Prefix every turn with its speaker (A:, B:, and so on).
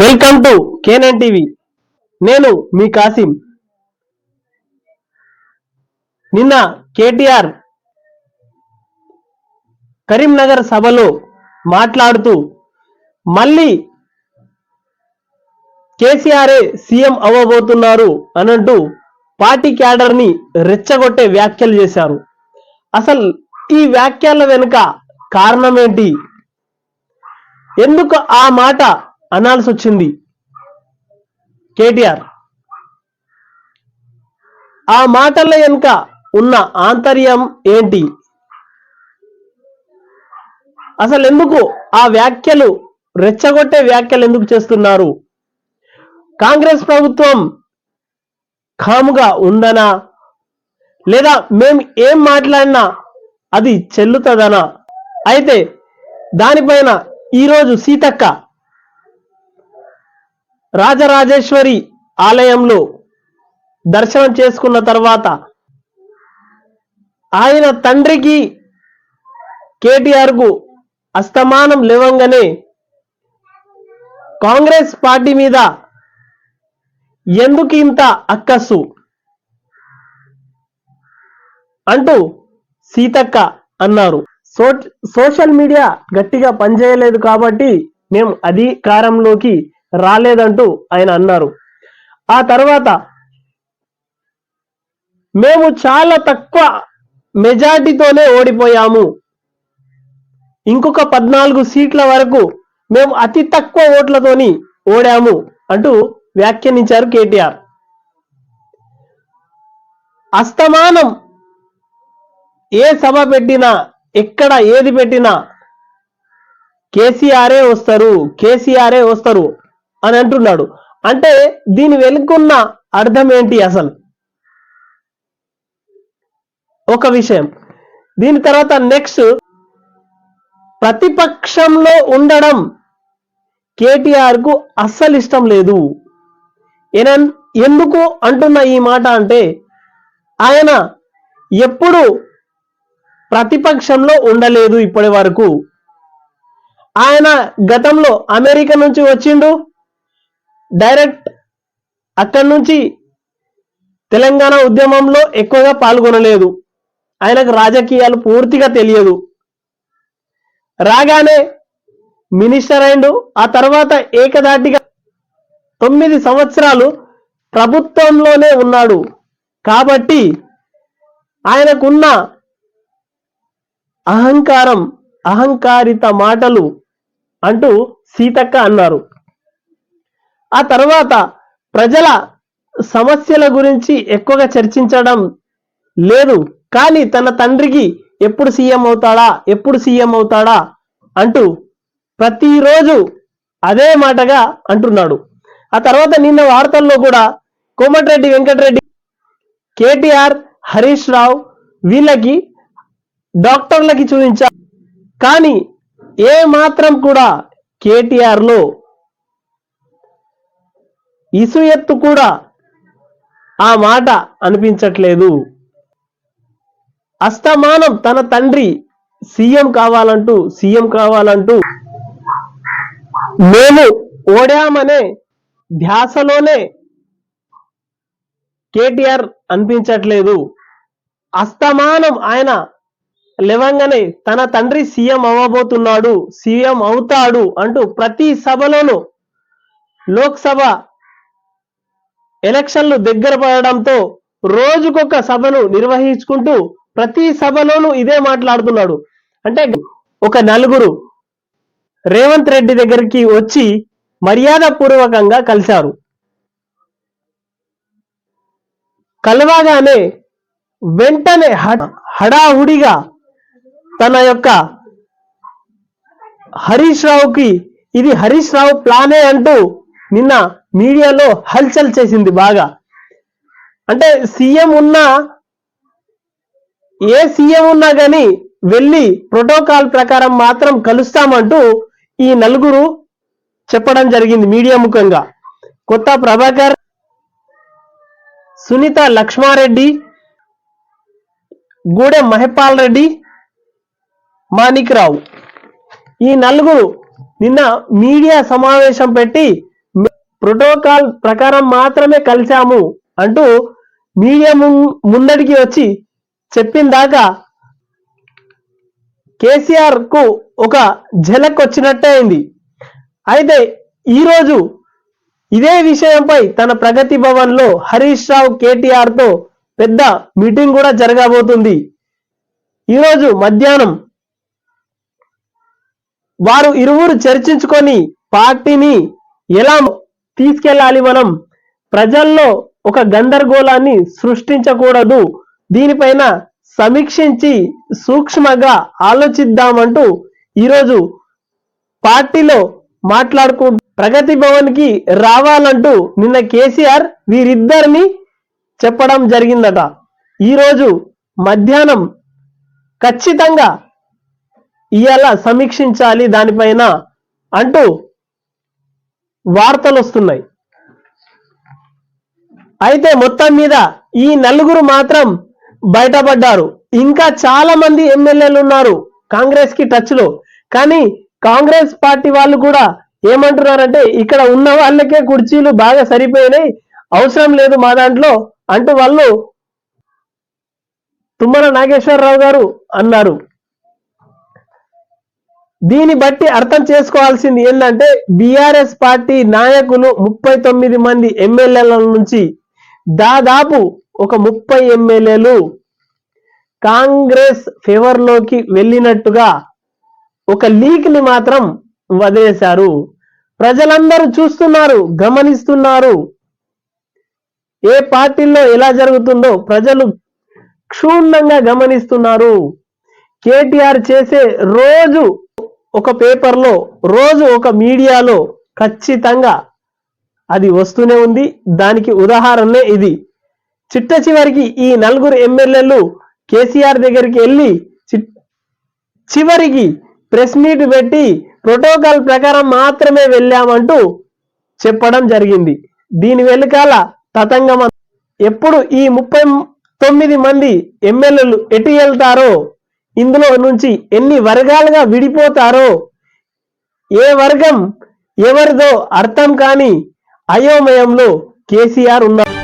A: Welcome to Canaan TV. నేను మీ కాసిం. నిన్న కేటీఆర్ కరీంనగర్ సభలో మాట్లాడుతూ మళ్ళీ కేసీఆరే సీఎం అవ్వబోతున్నారు అనంటూ పార్టీ క్యాడర్ని రెచ్చగొట్టే వ్యాఖ్యలు చేశారు. అసలు ఈ వ్యాఖ్యల వెనుక కారణం ఏంటి ఎందుకు ఆ మాట అనాల్సి వచ్చింది. కేటీఆర్. ఆ మాటల వెనుక ఉన్న ఆంతర్యం ఏంటి? అసలు ఎందుకు ఆ వ్యాఖ్యలు రెచ్చగొట్టే వ్యాఖ్యలు ఎందుకు చేస్తున్నారు? కాంగ్రెస్ ప్రభుత్వం కాముగా ఉందనా? లేదా మేము ఏం మాట్లాడినా అది చెల్లుతుందనా? అయితే దానిపైన ఈరోజు సీతక్క రాజరాజేశ్వరి ఆలయంలో దర్శనం చేసుకున్న తర్వాత ఆయన తండ్రికి కేటీఆర్కు అస్తమానం లేవంగానే కాంగ్రెస్ పార్టీ మీద ఎందుకు ఇంత అక్కస్సు అంటూ సీతక్క అన్నారు. సో సోషల్ మీడియా గట్టిగా పనిచేయలేదు కాబట్టి మేము అధికారంలోకి రాలేదంటూ ఆయన అన్నారు. ఆ తర్వాత మేము చాలా తక్కువ మెజార్టీతోనే ఓడిపోయాము. ఇంకొక పద్నాలుగు సీట్ల వరకు మేము అతి తక్కువ ఓట్లతోని ఓడాము అంటూ వ్యాఖ్యానించారు కేటీఆర్. అస్తమానం ఏ సభ పెట్టినా ఎక్కడ ఏది పెట్టినా కేసీఆరే వస్తారు కేసీఆరే వస్తారు. అని అంటున్నాడు. అంటే దీని వెనుకున్న అర్థం ఏంటి అసలు? ఒక విషయం. దీని తర్వాత నెక్స్ట్ ప్రతిపక్షంలో ఉండడం కేటీఆర్కు అస్సలు ఇష్టం లేదు. ఎందుకు అంటున్న ఈ మాట అంటే ఆయన ఎప్పుడు ప్రతిపక్షంలో ఉండలేదు ఇప్పటి వరకు. ఆయన గతంలో అమెరికా నుంచి వచ్చిండు. డైరెక్ట్ అక్కడి నుంచి తెలంగాణ ఉద్యమంలో ఎక్కువగా పాల్గొనలేదు. ఆయనకు రాజకీయాలు పూర్తిగా తెలియదు. రాగానే మినిస్టర్ అయిండు. ఆ తర్వాత ఏకదాటిగా తొమ్మిది సంవత్సరాలు ప్రభుత్వంలోనే ఉన్నాడు. కాబట్టి ఆయనకున్న అహంకారం అహంకారిత మాటలు అంటూ సీతక్క అన్నారు. ఆ తర్వాత ప్రజల సమస్యల గురించి ఎక్కువగా చర్చించడం లేదు. కానీ తన తండ్రికి ఎప్పుడు సీఎం అవుతాడా ఎప్పుడు సీఎం అవుతాడా అంటూ ప్రతిరోజు అదే మాటగా అంటున్నాడు. ఆ తర్వాత నిన్న వార్తల్లో కూడా కోమటిరెడ్డి వెంకటరెడ్డి కేటీఆర్ హరీష్ రావు వీళ్ళకి డాక్టర్లకి చూపించారు. కానీ ఏ మాత్రం కూడా కేటీఆర్లో ఇసుయత్తు ఇసు ఎత్తు కూడా ఆ మాట అనిపించట్లేదు. అస్తమానం తన తండ్రి సీఎం కావాలంటూ సీఎం కావాలంటూ మేము ఓడామనే ధ్యాసలోనే కేటీఆర్ అనిపించట్లేదు. అస్తమానం ఆయన లేవంగానే తన తండ్రి సీఎం అవ్వబోతున్నాడు సీఎం అవుతాడు అంటూ ప్రతి సభలోనూ లోక్సభ ఎలక్షన్లు దగ్గర పడడంతో రోజుకొక సభను నిర్వహించుకుంటూ ప్రతి సభలోనూ ఇదే మాట్లాడుతున్నాడు. అంటే ఒక నలుగురు రేవంత్ రెడ్డి దగ్గరికి వచ్చి మర్యాద పూర్వకంగా కలిశారు. కలవగానే వెంటనే హడాహుడిగా తన యొక్క హరీష్ రావుకి ఇది హరీష్ రావు ప్లానే అంటూ నిన్న మీడియాలో హల్చల్ చేసింది బాగా. అంటే సీఎం ఉన్నా ఏ సీఎం ఉన్నా కానీ వెళ్ళి ప్రోటోకాల్ ప్రకారం మాత్రం కలుస్తామంటూ ఈ నలుగురు చెప్పడం జరిగింది మీడియా ముఖంగా. కొత్త ప్రభాకర్ సునీత లక్ష్మారెడ్డి గూడెం మహిపాల్ రెడ్డి మాణిక్ రావు ఈ నలుగురు నిన్న మీడియా సమావేశం పెట్టి ప్రోటోకాల్ ప్రకారం మాత్రమే కలిశాము అంటూ మీడియా ముందడికి వచ్చి చెప్పిన దాకా కేసీఆర్కు ఒక ఝలక్ వచ్చినట్టే అయింది. అయితే ఈరోజు ఇదే విషయంపై తన ప్రగతి భవన్లో హరీష్ రావు కేటీఆర్తో పెద్ద మీటింగ్ కూడా జరగబోతుంది. ఈరోజు మధ్యాహ్నం వారు ఇరువురు చర్చించుకొని పార్టీని ఎలా తీసుకెళ్ళాలి మనం. ప్రజల్లో ఒక గందరగోళాన్ని సృష్టించకూడదు. దీనిపైన సమీక్షించి సూక్ష్మంగా ఆలోచిద్దామంటూ ఈరోజు పార్టీలో మాట్లాడుకు ప్రగతి భవన్కి రావాలంటూ నిన్న కేసీఆర్ వీరిద్దరిని చెప్పడం జరిగిందట. ఈరోజు మధ్యాహ్నం ఖచ్చితంగా ఇవాళ సమీక్షించాలి దానిపైన అంటూ వార్తలు వస్తున్నాయి. అయితే మొత్తం మీద ఈ నలుగురు మాత్రం బయటపడ్డారు. ఇంకా చాలా మంది ఎమ్మెల్యేలు ఉన్నారు కాంగ్రెస్కి టచ్లో కానీ కాంగ్రెస్ పార్టీ వాళ్ళు కూడా ఏమంటున్నారంటే ఇక్కడ ఉన్న వాళ్ళకే కుర్చీలు బాగా సరిపోయినాయి అవసరం లేదు మా దాంట్లో అంటూ వాళ్ళు తుమ్మల నాగేశ్వరరావు గారు అన్నారు. దీన్ని బట్టి అర్థం చేసుకోవాల్సింది ఏంటంటే బీఆర్ఎస్ పార్టీ నాయకులు ముప్పై తొమ్మిది మంది ఎమ్మెల్యేల నుంచి దాదాపు ఒక ముప్పై ఎమ్మెల్యేలు కాంగ్రెస్ ఫేవర్లోకి వెళ్ళినట్టుగా ఒక లీక్ని మాత్రం వదిలేశారు. ప్రజలందరూ చూస్తున్నారు గమనిస్తున్నారు. ఏ పార్టీల్లో ఎలా జరుగుతుందో ప్రజలు క్షుణ్ణంగా గమనిస్తున్నారు. కేటీఆర్ చేసే రోజు ఒక పేపర్లో రోజు ఒక మీడియాలో ఖచ్చితంగా అది వస్తూనే ఉంది. దానికి ఉదాహరణే ఇది. చిట్ట చివరికి ఈ నలుగురు ఎమ్మెల్యేలు కేసీఆర్ దగ్గరికి వెళ్ళి చి- చివరికి ప్రెస్ మీట్ పెట్టి ప్రోటోకాల్ ప్రకారం మాత్రమే వెళ్ళామంటూ చెప్పడం జరిగింది. దీని వెనుకాల తతంగం ఎప్పుడు ఈ ముప్పై తొమ్మిది మంది ఎమ్మెల్యేలు ఎటు వెళ్తారో ఇందులో నుంచి ఎన్ని వర్గాలుగా విడిపోతారో ఏ వర్గం ఎవరిదో అర్థం కాని అయోమయంలో కేసీఆర్ ఉన్నారు.